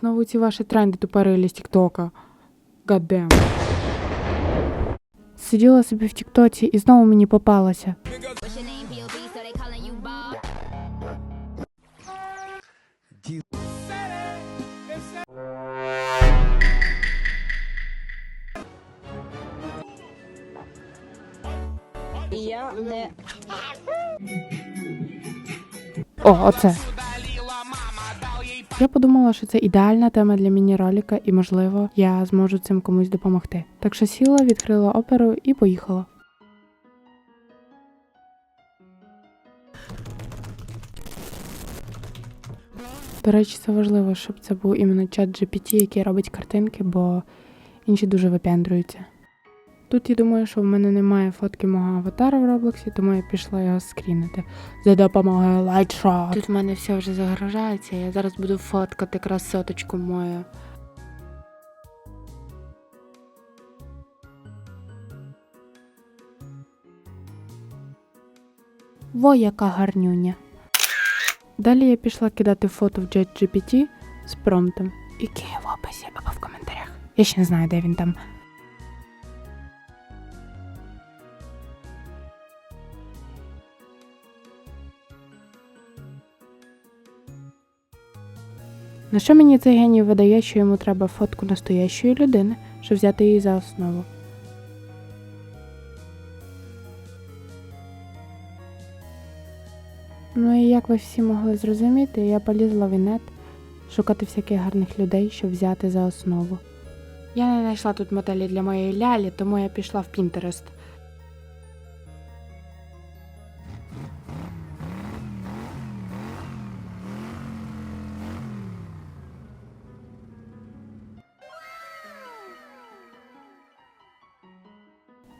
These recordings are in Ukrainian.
Знову ці ваші тренди тупорилі з Тіктока. Гадем. Сиділа собі в Тіктоці і знову мені попалася. What's your name, POV? So they calling you Bob. Я не О, оце. Я подумала, що це ідеальна тема для міні-роліка, і, можливо, я зможу цим комусь допомогти. Так що сіла, відкрила оперу і поїхала. До речі, це важливо, щоб це був іменно чат GPT, який робить картинки, бо інші дуже випендрюються. Тут я думаю, що в мене немає фотки мого аватара в Роблоксі, тому я пішла його скрінити за допомогою лайтшот. Тут в мене все вже загружається, я зараз буду фоткати красоточку мою. Во яка гарнюня. Далі я пішла кидати фото в JetGPT з промптом. Який в описі або в коментарях. Я ще не знаю, де він там. На що мені цей геній видає, що йому треба фотку настоящої людини, щоб взяти її за основу. Ну і як ви всі могли зрозуміти, я полізла в інет шукати всяких гарних людей, щоб взяти за основу. Я не знайшла тут моделі для моєї лялі, тому я пішла в Pinterest.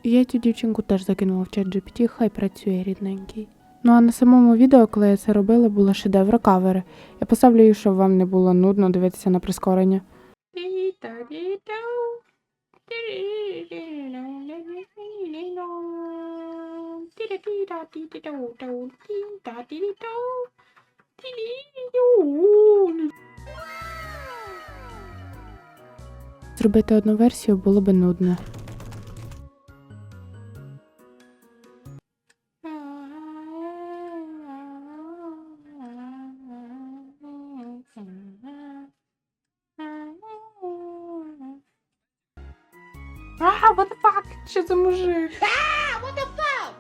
Я цю дівчинку теж закинула в чат GPT, хай працює рідненький. Ну а на самому відео, коли я це робила, було шедевр кавери. Я поставлю її, щоб вам не було нудно дивитися на прискорення. Зробити одну версію було би нудно. А, what the fuck? Що це мужик? А, what the fuck?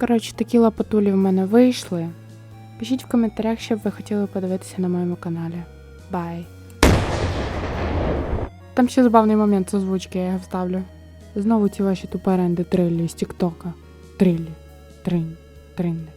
Коротше, такі лапотулі в мене вийшли. Пишіть в коментарях, що б ви хотіли подивитися на моєму каналі. Бай. Там ще забавний момент з озвучки, я його вставлю. Знову ці ваші тупоренди триллі з Тіктока. Триллі. Тринь. Тринь.